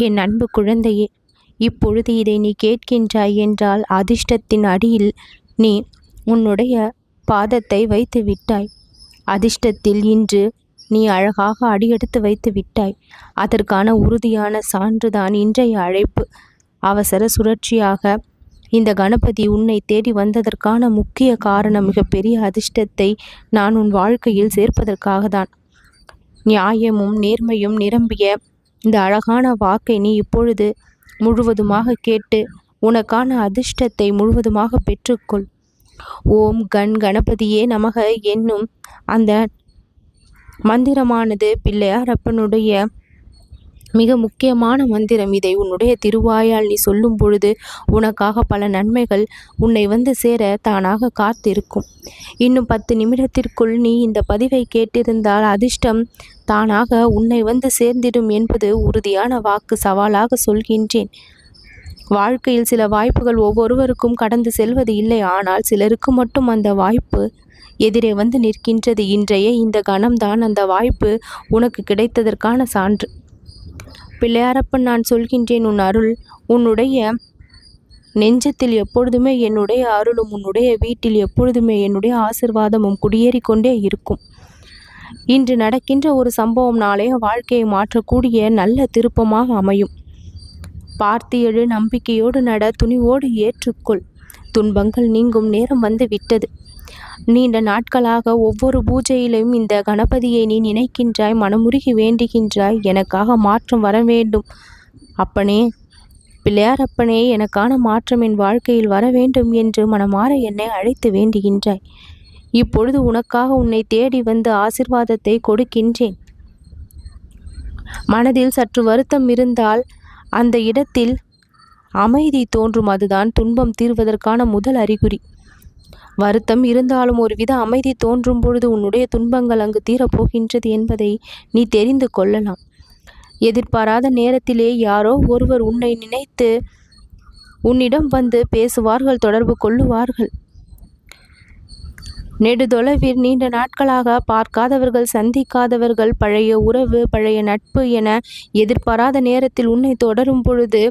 என் அன்பு குழந்தையே இப்பொழுது இதை நீ கேட்கின்றாய் என்றால் அதிர்ஷ்டத்தின் அடியில் நீ உன்னுடைய பாதத்தை வைத்து விட்டாய். அதிர்ஷ்டத்தில் இன்று நீ அழகாக அடியெடுத்து வைத்து விட்டாய். அதற்கான உறுதியான சான்றுதான் இன்றைய அழைப்பு. அவசர சுழற்சியாக இந்த கணபதி உன்னை தேடி வந்ததற்கான முக்கிய காரணம் மிகப்பெரிய அதிர்ஷ்டத்தை நான் உன் வாழ்க்கையில் சேர்ப்பதற்காக தான் நியாயமும் நேர்மையும் நிரம்பிய இந்த அழகான வாக்கை நீ இப்பொழுது முழுவதுமாக கேட்டு உனக்கான அதிர்ஷ்டத்தை முழுவதுமாக பெற்றுக்கொள். ஓம் கண் கணபதியே நமக. என்னும் அந்த மந்திரமானது பிள்ளையாரப்பனுடைய மிக முக்கியமான மந்திரம் இதை. உன்னுடைய திருவாயால் நீ சொல்லும் பொழுது உனக்காக பல நன்மைகள் உன்னை வந்து சேர தானாக காத்திருக்கும். இன்னும் பத்து நிமிடத்திற்குள் நீ இந்த பதிவை கேட்டிருந்தால் அதிர்ஷ்டம் தானாக உன்னை வந்து சேர்ந்திடும் என்பது உறுதியான வாக்கு சவாலாக சொல்கின்றேன். வாழ்க்கையில் சில வாய்ப்புகள் ஒவ்வொருவருக்கும் கடந்து செல்வது இல்லை. ஆனால் சிலருக்கு மட்டும் அந்த வாய்ப்பு எதிரே வந்து நிற்கின்றது. இன்றைய இந்த கணம்தான் அந்த வாய்ப்பு உனக்கு கிடைத்ததற்கான சான்று. பிள்ளையாரப்பன் நான் சொல்கின்றேன் உன் அருள். உன்னுடைய நெஞ்சத்தில் எப்பொழுதுமே என்னுடைய அருளும் உன்னுடைய வீட்டில் எப்பொழுதுமே என்னுடைய ஆசிர்வாதமும் குடியேறி கொண்டே இருக்கும். இன்று நடக்கின்ற ஒரு சம்பவம் நாளைய வாழ்க்கையை மாற்றக்கூடிய நல்ல திருப்பமாக அமையும். பார்த்து எழு நம்பிக்கையோடு நட துணிவோடு ஏற்றுக்கொள். துன்பங்கள் நீங்கும் நேரம் வந்து விட்டது. நீண்ட நாட்களாக ஒவ்வொரு பூஜையிலும் இந்த கணபதியை நீ நினைக்கின்றாய் மனமுருகி வேண்டுகின்றாய் எனக்காக மாற்றம் வர வேண்டும். அப்பனே பிள்ளையார் அப்பனே எனக்கான மாற்றம் என் வாழ்க்கையில் வர வேண்டும் என்று மனமாற என்னை அழைத்து வேண்டுகின்றாய். இப்பொழுது உனக்காக உன்னை தேடி வந்து ஆசிர்வாதத்தை கொடுக்கின்றேன். மனதில் சற்று வருத்தம் இருந்தால் அந்த இடத்தில் அமைதி தோன்றும். அதுதான் துன்பம் தீர்வதற்கான முதல் அறிகுறி. வருத்தம். இருந்தாலும் ஒருவித அமைதி தோன்றும் பொழுது உன்னுடைய துன்பங்கள் அங்கு தீரப்போகின்றது என்பதை நீ தெரிந்து கொள்ளலாம். எதிர்பாராத நேரத்திலே யாரோ ஒருவர் உன்னை நினைத்து உன்னிடம் வந்து பேசுவார்கள் தொடர்பு கொள்ளுவார்கள். நெடுதொலைவில் நீண்ட நாட்களாக பார்க்காதவர்கள் சந்திக்காதவர்கள் பழைய உறவு பழைய நட்பு என எதிர்பாராத நேரத்தில் உன்னை தொடரும் பொழுது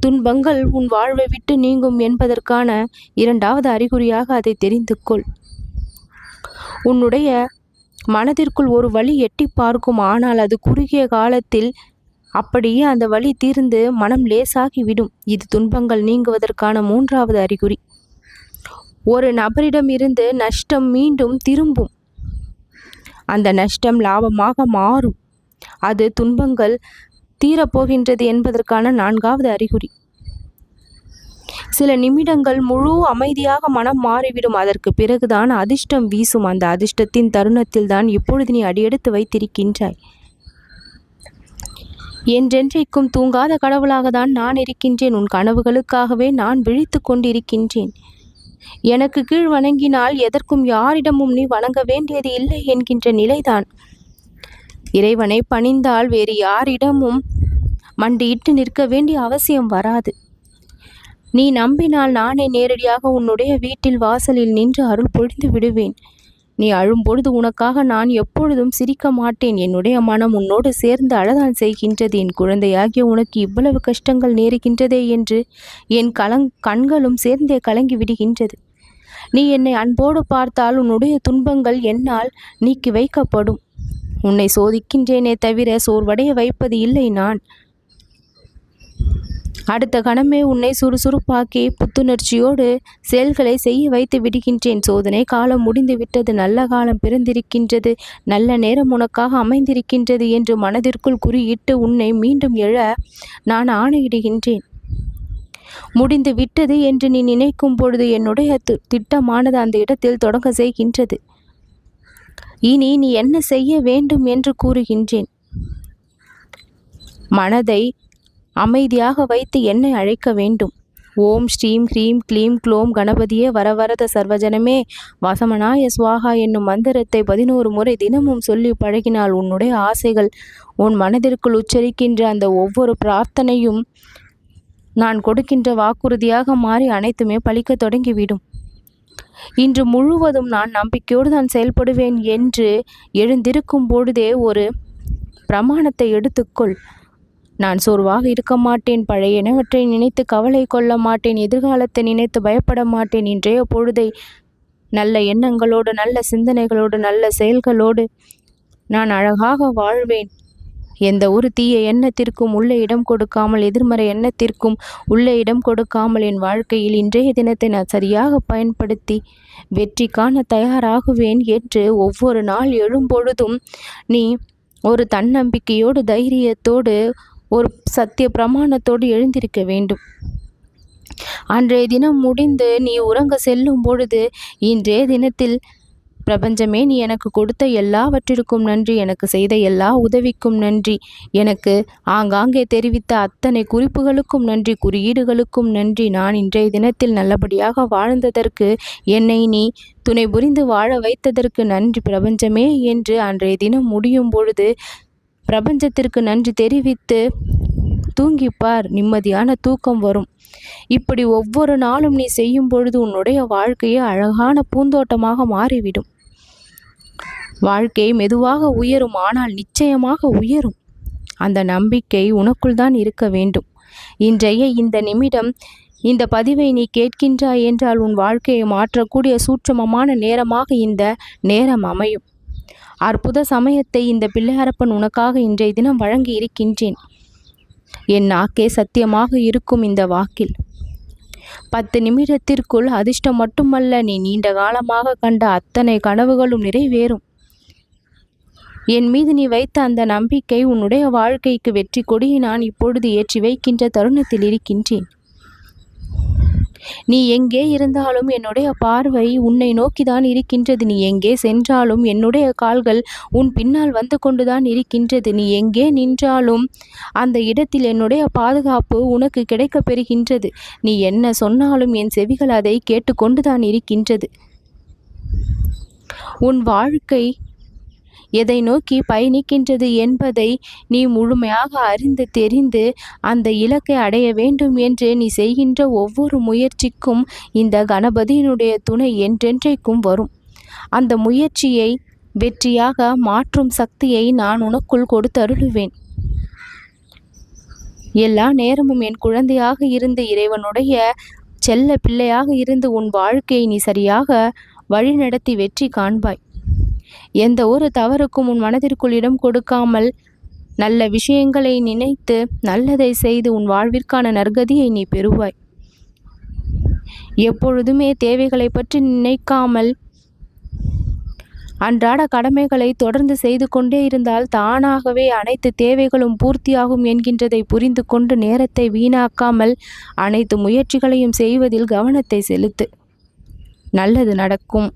துன்பங்கள் உன் வாழ்வை விட்டு நீங்கும் என்பதற்கான இரண்டாவது அறிகுறியாக அதை தெரிந்து கொள் உன்னுடைய மனதிற்குள் ஒரு வழி எட்டி பார்க்கும் ஆனால் அது குறுகிய காலத்தில் அப்படியே அந்த வழி தீர்ந்து மனம் லேசாகி விடும். இது துன்பங்கள் நீங்குவதற்கான மூன்றாவது அறிகுறி. ஒரு நபரிடம் இருந்து நஷ்டம் மீண்டும் திரும்பும். அந்த நஷ்டம் லாபமாக மாறும். அது துன்பங்கள் தீரப்போகின்றது என்பதற்கான நான்காவது அறிகுறி. சில நிமிடங்கள் முழு அமைதியாக மனம் மாறிவிடும். அதற்கு பிறகுதான் அதிர்ஷ்டம் வீசும். அந்த அதிர்ஷ்டத்தின் தருணத்தில் தான் இப்பொழுது நீ அடியெடுத்து வைத்திருக்கின்றாய். என்றென்றைக்கும் தூங்காத கடவுளாக தான் நான் இருக்கின்றேன். உன் கனவுகளுக்காகவே நான் விழித்து கொண்டிருக்கின்றேன். எனக்கு கீழ் வணங்கினால் எதற்கும் யாரிடமும் நீ வணங்க வேண்டியது இல்லை என்கின்ற நிலைதான். இறைவனை பணிந்தால் வேறு யாரிடமும் மண்டியிட்டு நிற்க வேண்டிய அவசியம் வராது. நீ நம்பினால் நானே நேரடியாக உன்னுடைய வீட்டில் வாசலில் நின்று அருள் பொழிந்து விடுவேன். நீ அழும்பொழுது உனக்காக நான் எப்பொழுதும் சிரிக்க மாட்டேன். என்னுடைய மனம் உன்னோடு சேர்ந்து அழதான் செய்கின்றது. என் குழந்தையாகிய உனக்கு இவ்வளவு கஷ்டங்கள் நேருகின்றதே என்று என் கலங் கண்களும் சேர்ந்தே கலங்கி விடுகின்றது. நீ என்னை அன்போடு பார்த்தால் உன்னுடைய துன்பங்கள் என்னால் நீக்கி வைக்கப்படும். உன்னை சோதிக்கின்றேனே தவிர சோர்வடைய வைப்பது இல்லை நான். அடுத்த கணமே உன்னை சுறுசுறுப்பாக்கி புத்துணர்ச்சியோடு செயல்களை செய்ய வைத்து விடுகின்றேன். சோதனை காலம் முடிந்து விட்டது. நல்ல காலம் பிறந்திருக்கின்றது. நல்ல நேரம் உனக்காக அமைந்திருக்கின்றது என்று மனதிற்குள் குறியிட்டு உன்னை மீண்டும் எழ நான் ஆணையிடுகின்றேன். முடிந்து விட்டது என்று நீ நினைக்கும் பொழுது என்னுடைய திட்டமானது அந்த இடத்தில் தொடங்க செய்கின்றது. இனி நீ என்ன செய்ய வேண்டும் என்று கூறுகின்றேன். மனதை அமைதியாக வைத்து என்னை அழைக்க வேண்டும். ஓம் ஸ்ரீம் ஹ்ரீம் க்ளீம் க்ளோம் கணபதியே வரவரத சர்வஜனமே வசமனாய சுவாகா என்னும் மந்திரத்தை பதினோரு முறை தினமும் சொல்லி பழகினால் உன்னுடைய ஆசைகள் உன் மனதிற்குள் உச்சரிக்கின்ற அந்த ஒவ்வொரு பிரார்த்தனையும் நான் கொடுக்கின்ற வாக்குறுதியாக மாறி அனைத்துமே பழிக்க தொடங்கிவிடும். இன்று முழுவதும் நான் நம்பிக்கையோடு தான் செயல்படுவேன் என்று எழுந்திருக்கும் பொழுதே ஒரு பிரமாணத்தை எடுத்துக்கொள். நான் சோர்வாக இருக்க மாட்டேன். பழைய இனவற்றை நினைத்து கவலை கொள்ள மாட்டேன். எதிர்காலத்தை நினைத்து பயப்பட மாட்டேன். இன்றைய பொழுதை நல்ல எண்ணங்களோடு நல்ல சிந்தனைகளோடு நல்ல செயல்களோடு நான் அழகாக வாழ்வேன். எந்த ஒரு தீய எண்ணத்திற்கும் உள்ளே இடம் கொடுக்காமல் எதிர்மறை எண்ணத்திற்கும் உள்ளே இடம் கொடுக்காமல் என் வாழ்க்கையில் இன்றைய தினத்தை நான் சரியாக பயன்படுத்தி வெற்றி காண தயாராகுவேன் என்று ஒவ்வொரு நாள் எழும்பொழுதும் நீ ஒரு தன்னம்பிக்கையோடு தைரியத்தோடு ஒரு சத்திய பிரமாணத்தோடு எழுந்திருக்க வேண்டும். அன்றைய தினம் முடிந்து நீ உறங்க செல்லும் பொழுது இன்றைய தினத்தில் பிரபஞ்சமே நீ எனக்கு கொடுத்த எல்லாவற்றிற்கும் நன்றி எனக்கு செய்த எல்லா உதவிக்கும் நன்றி. எனக்கு ஆங்காங்கே தெரிவித்த அத்தனை குறிப்புகளுக்கும் நன்றி குறியீடுகளுக்கும் நன்றி. நான் இன்றைய தினத்தில் நல்லபடியாக வாழ்ந்ததற்கு என்னை நீ துணை புரிந்து வாழ வைத்ததற்கு நன்றி பிரபஞ்சமே என்று அன்றைய தினம் முடியும் பொழுது பிரபஞ்சத்திற்கு நன்றி தெரிவித்து தூங்கிப்பார். நிம்மதியான தூக்கம் வரும். இப்படி ஒவ்வொரு நாளும் நீ செய்யும் பொழுது உன்னுடைய வாழ்க்கையே அழகான பூந்தோட்டமாக மாறிவிடும். வாழ்க்கை மெதுவாக உயரும் ஆனால் நிச்சயமாக உயரும். அந்த நம்பிக்கை உனக்குள் தான் இருக்க வேண்டும். இன்றைய இந்த நிமிடம் இந்த பதிவை நீ கேட்கின்றாய் என்றால் உன் வாழ்க்கையை மாற்றக்கூடிய சூட்சமமான நேரமாக இந்த நேரம் அமையும். அற்புத சமயத்தை இந்த பிள்ளையாரப்பன் உனக்காக இன்றைய தினம் வழங்கி இருக்கின்றேன். என் நாக்கே சத்தியமாக இருக்கும் இந்த வாக்கில். பத்து நிமிடத்திற்குள் அதிர்ஷ்டம் மட்டுமல்ல நீ நீண்ட காலமாக கண்ட அத்தனை கனவுகளும் நிறைவேறும். என் மீது நீ வைத்த அந்த நம்பிக்கை உன்னுடைய வாழ்க்கைக்கு வெற்றி கொடியை நான் இப்பொழுது ஏற்றி வைக்கின்ற தருணத்தில் இருக்கின்றேன். நீ எங்கே இருந்தாலும் என்னுடைய பார்வை உன்னை நோக்கிதான் இருக்கின்றது. நீ எங்கே சென்றாலும் என்னுடைய கால்கள் உன் பின்னால் வந்து கொண்டுதான் இருக்கின்றது. நீ எங்கே நின்றாலும் அந்த இடத்தில் என்னுடைய பாதுகாப்பு உனக்கு கிடைக்கப் பெறுகின்றது. நீ என்ன சொன்னாலும் என் செவிகள் அதை கேட்டுக்கொண்டுதான் இருக்கின்றது. உன் வாழ்க்கை எதை நோக்கி பயணிக்கின்றது என்பதை நீ முழுமையாக அறிந்து தெரிந்து அந்த இலக்கை அடைய வேண்டும் என்று நீ செய்கின்ற ஒவ்வொரு முயற்சிக்கும் இந்த கணபதியினுடைய துணை என்றென்றைக்கும் வரும். அந்த முயற்சியை வெற்றியாக மாற்றும் சக்தியை நான் உனக்குள் கொடுத்தருளுவேன். எல்லா நேரமும் என் குழந்தையாக இருந்து இறைவனுடைய செல்ல பிள்ளையாக இருந்து உன் வாழ்க்கையை நீ சரியாக வழிநடத்தி வெற்றி காண்பாய். எந்த ஒரு தவறுக்கும் உன் மனதிற்குள் இடம் கொடுக்காமல் நல்ல விஷயங்களை நினைத்து நல்லதை செய்து உன் வாழ்விற்கான நற்கதியை நீ பெறுவாய். எப்பொழுதுமே தேவைகளை பற்றி நினைக்காமல் அன்றாட கடமைகளை தொடர்ந்து செய்து கொண்டே இருந்தால் தானாகவே அனைத்து தேவைகளும் பூர்த்தியாகும் என்கின்றதை புரிந்து கொண்டு நேரத்தை வீணாக்காமல் அனைத்து முயற்சிகளையும் செய்வதில் கவனத்தை செலுத்து. நல்லது நடக்கும்.